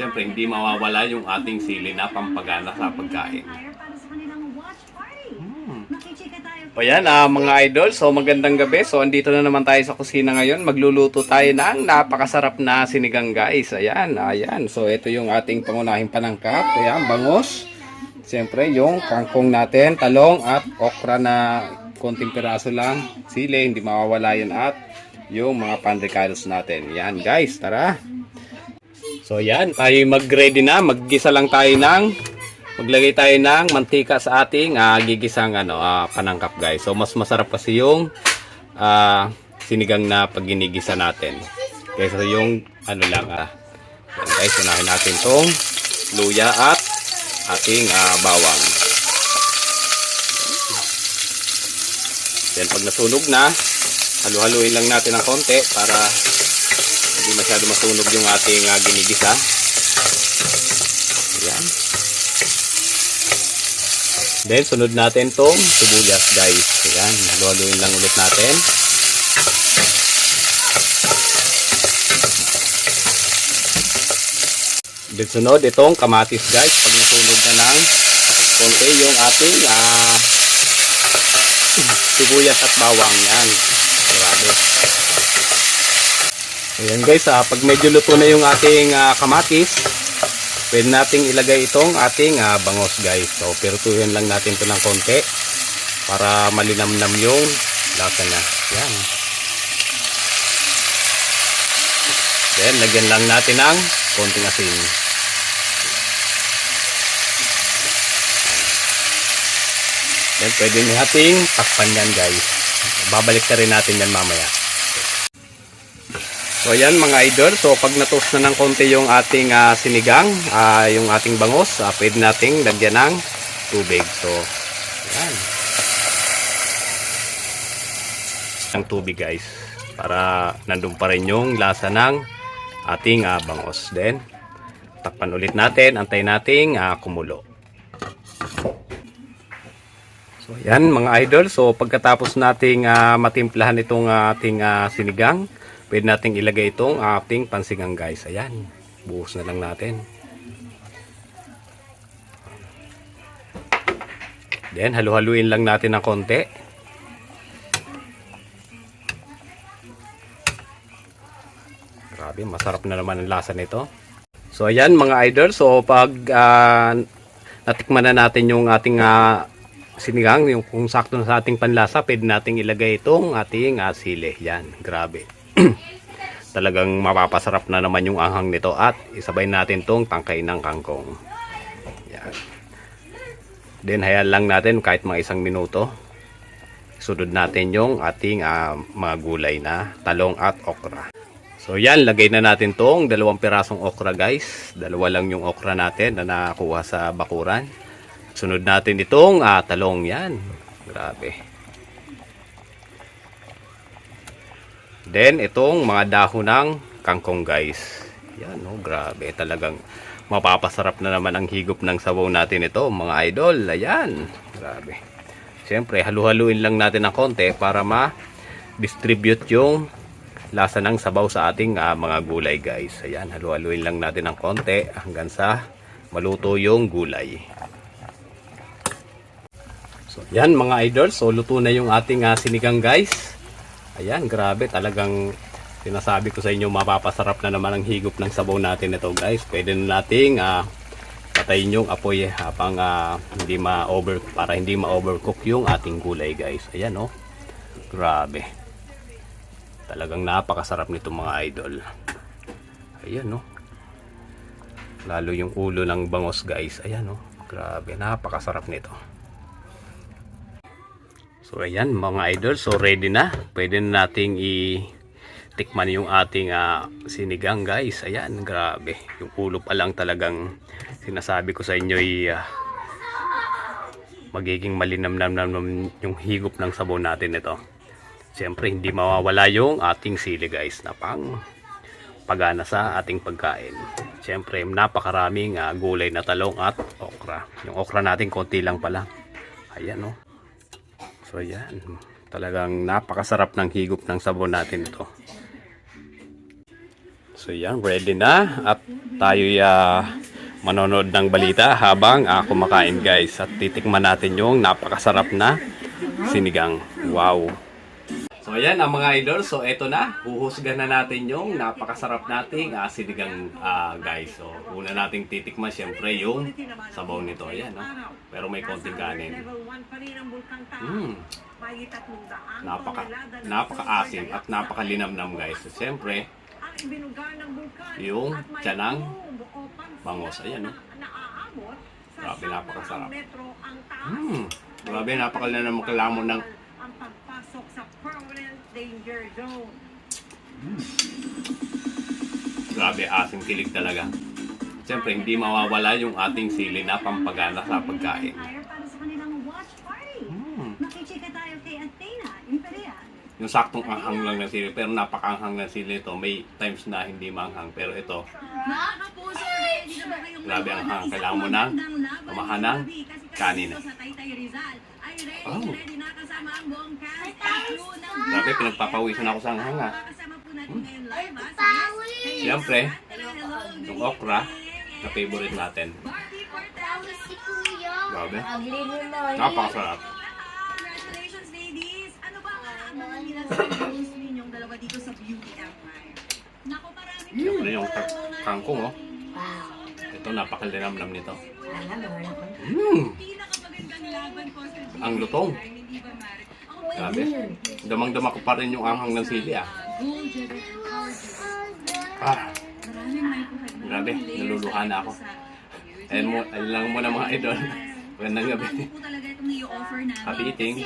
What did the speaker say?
Siyempre, hindi mawawala yung ating sili na pampagana sa pagkain. O yan, ah, mga idol. So, magandang gabi. So, andito na naman tayo sa kusina ngayon. Magluluto tayo ng napakasarap na sinigang, guys. Ayan, ayan. So, ito yung ating pangunahing panangkap. Ayan, bangos. Siyempre, yung kangkong natin, talong at okra na konting piraso lang. Sili, hindi mawawala yan. At yung mga panricados natin. Yan, guys. Tara. So, yan. Tayo mag-ready na. Maggisa lang tayo ng Maglagay tayo ng mantika sa ating ah, gigisang ano, ah, panangkap guys. So mas masarap kasi yung ah, sinigang na pag ginigisa natin. Kaysa yung ano lang ah. Yan guys, unahin natin tong luya at ating ah, bawang. Yan pag nasunog na, halu-haluin lang natin ng konti para hindi masyado masunog yung ating ah, ginigisa. Yan. Then, sunod natin tong sibuyas, guys. Ayan, haluhaluin lang ulit natin. Then, sunod itong kamatis, guys. Pag nasunog na ng konti yung ating ah, sibuyas at bawang. Yan. Grabe. Ayan, guys. Ah, pag medyo luto na yung ating ah, kamatis, pwede nating ilagay itong ating ah, bangos guys. So, pirutuhin lang natin ito ng konti para malinamnam yung lasa niya. Yan. Then, lagyan lang natin ng konting asin. Then, pwede nating takpan yan guys. Babalik ka rin natin yan mamaya. So ayan mga idol, so pag na-toast na ng konti yung ating ah, sinigang, ah, yung ating bangos, ah, pwede nating lagyan ng tubig. So ayan. Ang tubig guys, para nandun pa rin yung lasa ng ating ah, bangos. Then, takpan ulit natin, antay nating ah, kumulo. So ayan mga idol, so pagkatapos nating ah, matimplahan itong ah, ating ah, sinigang, pwede nating ilagay itong ating pansigang guys. Ayan. Buhos na lang natin. Then, halu-haluin lang natin ng konti. Grabe, masarap na naman ang lasa nito. So, ayan mga idol. So, pag ah, natikman na natin yung ating ah, sinigang, yung kung sakto na sa ating panlasa, pwede nating ilagay itong ating ah, sili. Yan, grabe. talagang mapapasarap na naman yung anghang nito at isabay natin tong tangkay ng kangkong. Yan. Then hayaan lang natin kahit mga isang minuto. Sunod natin yung ating ah, mga gulay na talong at okra. So yan, lagay na natin tong dalawang pirasong okra guys. Dalawa lang yung okra natin na nakuha sa bakuran. Sunod natin itong ah, talong yan. Grabe. Then, itong mga dahon ng kangkong guys. Yan, oh, grabe. Talagang mapapasarap na naman ang higop ng sabaw natin ito, mga idol. Ayan, grabe. Siyempre, halu-haluin lang natin ng konti para ma-distribute yung lasa ng sabaw sa ating ah, mga gulay guys. Ayan, halu-haluin lang natin ng konti hanggang sa maluto yung gulay. So, yan mga idol. So, luto na yung ating ah, sinigang guys. Ayan, grabe. Talagang sinasabi ko sa inyo, mapapasarap na naman ang higop ng sabaw natin ito guys. Pwede na nating ah, patayin yung apoy habang ah, hindi ma-over, para hindi ma-overcook yung ating gulay guys. Ayan oh. Grabe. Talagang napakasarap nito mga idol. Ayan oh. Lalo yung ulo ng bangos guys. Ayan oh. Grabe, napakasarap nito. So ayan mga idol, so ready na. Pwede na nating i tikman yung ating ah, sinigang guys. Ayan, grabe. Yung ulo pa lang talagang sinasabi ko sa inyo ay ah, magiging malinamnam yung higop ng sabaw natin ito. Siyempre hindi mawawala yung ating sili guys na pang pagana sa ating pagkain. Siyempre napakaraming ah, gulay na talong at okra. Yung okra natin konti lang pala. Ayan oh. So yan, talagang napakasarap ng higop ng sabon natin ito. So yan, ready na at tayo manonood ng balita habang ah, kumakain guys at titikman natin yung napakasarap na sinigang. Wow! So ayan ang mga idol, so eto na, huhusgan na natin yung napakasarap nating ah, sinigang ah, guys. So una nating titikman syempre yung sabaw nito, ayan no. Pero may konting kanin. Mm. Napaka napaka-asim at napakalinamnam guys. So, siyempre, yung tiyanang bangos. Ayan, no? Grabe, napakasarap. Mm. Grabe, napakalinamnam kalamon ng ang pagpasok sa permanent danger zone. grabe asim kilig talaga. Siyempre, hindi mawawala yung ating sili na pampagana sa pagkain. Mm. Yung saktong anghang lang ng sili, pero napakaanghang ng sili ito. May times na hindi manghang, pero ito, Mga kapuso, ready na ba kayong Grabe ang ng hang. Kailangan mo ng gabi? Kasi kanin. Oh. ng grabe, pinagpapawisan ako sa anghang ha. Siyempre, Hello, yung okra, na favorite natin. Grabe. Napakasarap. Congratulations, ladies! Ano ba ang aabangan nila sa goals ninyong dalawa dito sa Beauty Empire? Naku, marami Siyempre yung ka- kangkong oh. Ito, napakalinamnam nito. Mo. Mm. pinakamagandang laban ko sa Beauty Ang lutong. Grabe. Damang-dama ko pa rin yung anghang ng sili ah. Ah. Grabe, naluluha na ako. ayun, mo, ayun lang muna mga idol. Magandang gabi. Po talaga itong i-offer namin? Happy eating.